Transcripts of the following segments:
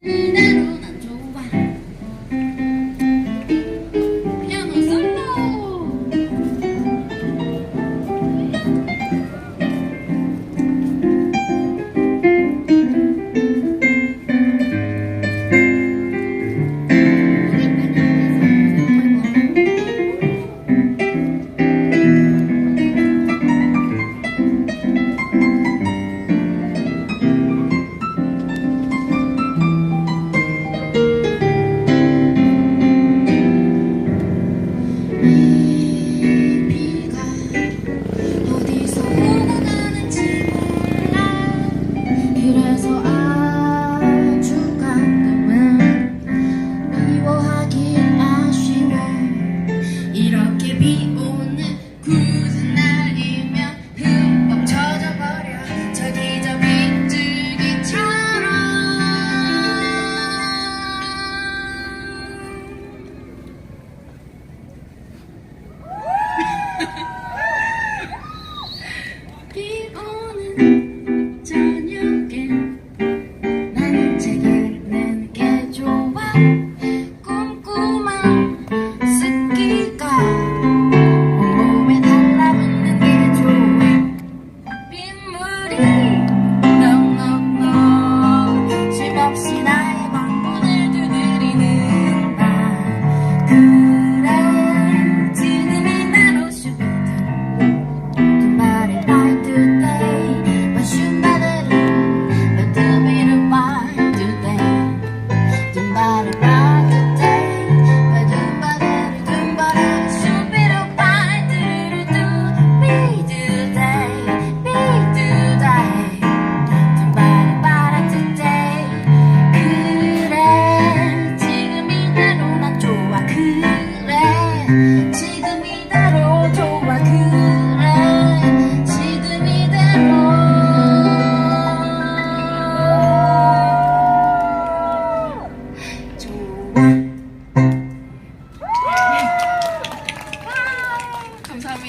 그대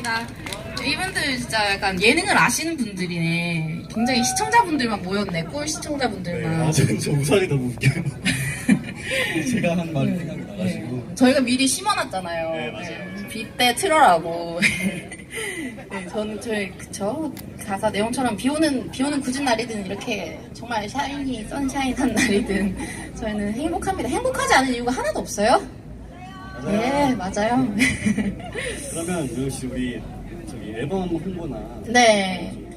감사합니다. 이분들 진짜 약간 예능을 아시는 분들이네. 굉장히 시청자분들만 모였네. 꿀 네, 시청자분들만. 아, 저, 저 우산이 너무 웃겨요. 제가 한 말이 생각이 나가지고. 저희가 미리 심어놨잖아요. 네, 맞아요. 빗때 틀어라고. 네, 저는 저희 그쵸 가사 내용처럼 비 오는 비 오는 굳은 날이든 이렇게 정말 샤이니 선샤인한 날이든 저희는 행복합니다. 행복하지 않은 이유가 하나도 없어요. 네 맞아요. 그러면 유영 씨 우리 저기 앨범 홍보나 네. 좀?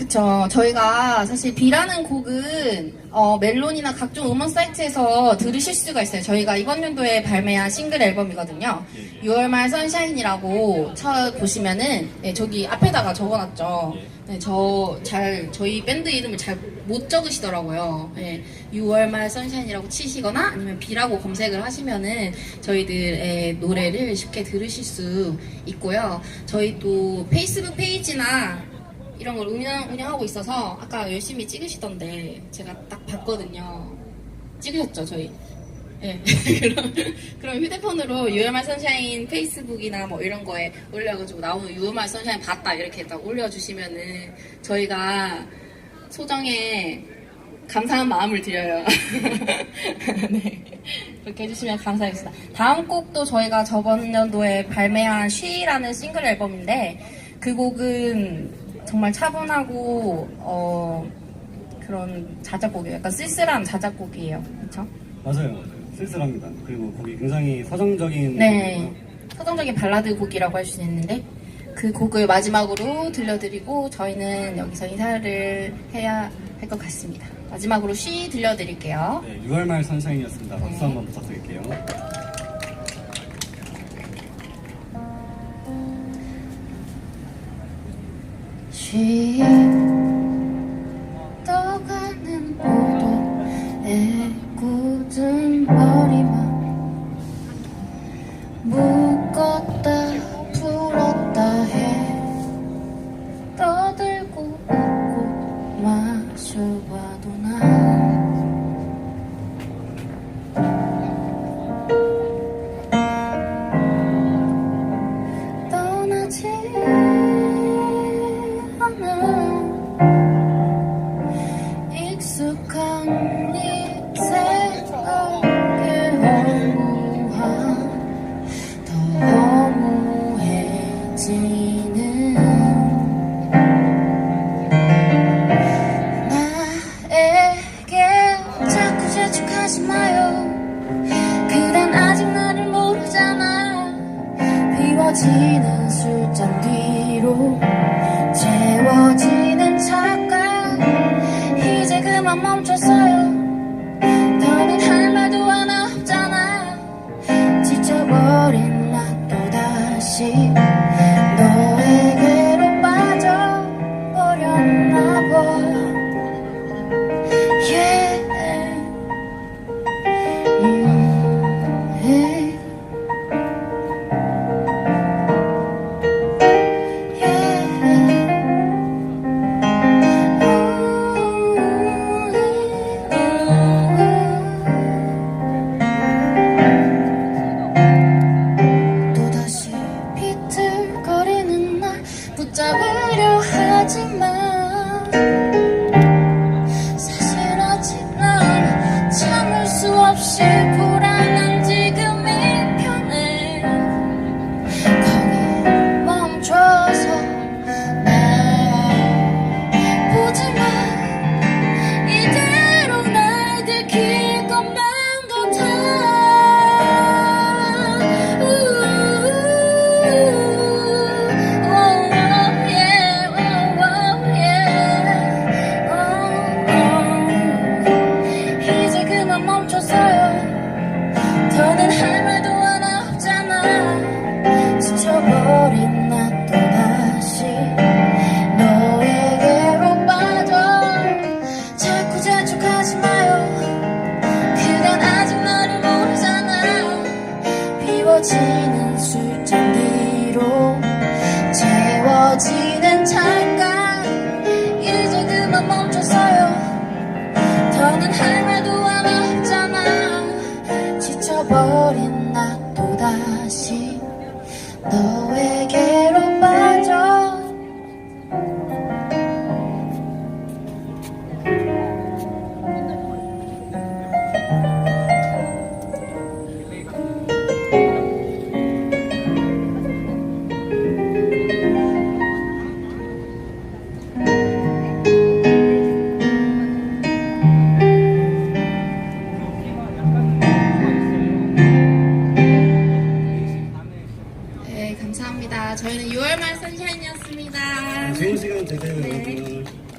그쵸. 저희가 사실 비라는 곡은 어, 멜론이나 각종 음원 사이트에서 들으실 수가 있어요. 저희가 이번 연도에 발매한 싱글 앨범이거든요. 6월 말 선샤인이라고 쳐 보시면은 네, 저기 앞에다가 적어놨죠. 네, 저 잘 저희 밴드 이름을 잘 못 적으시더라고요. 네, 6월 말 선샤인이라고 치시거나 아니면 비라고 검색을 하시면은 저희들의 노래를 쉽게 들으실 수 있고요. 저희 또 페이스북 페이지나 이런 걸 운영, 운영하고 있어서 아까 열심히 찍으시던데 제가 딱 봤거든요. 찍으셨죠, 저희? 네. 그럼, 그럼 휴대폰으로 유얼말 선샤인 페이스북이나 뭐 이런 거에 올려가지고 나오는 유얼말 선샤인 봤다 이렇게 딱 올려주시면은 저희가 소정에 감사한 마음을 드려요. 네. 그렇게 해주시면 감사하겠습니다. 다음 곡도 저희가 저번 연도에 발매한 쉬라는 싱글 앨범인데 그 곡은 정말 차분하고 어 그런 자작곡이에요. 약간 쓸쓸한 자작곡이에요. 그렇죠? 맞아요, 맞아요. 쓸쓸합니다. 그리고 거기 굉장히 서정적인. 네. 서정적인 발라드 곡이라고 할 수 있는데 그 곡을 마지막으로 들려드리고 저희는 여기서 인사를 해야 할 것 같습니다. 마지막으로 쉬 들려드릴게요. 네, 6월 말 선샤인이었습니다. 박수 네. 한번 부탁드릴게요. 쉬 그만 멈췄어요. 더는 할 말도 하나 없잖아. 지쳐버린 난 또다시. Shiver. 잊어버린 나 또다시 너에게 Music, 对对对。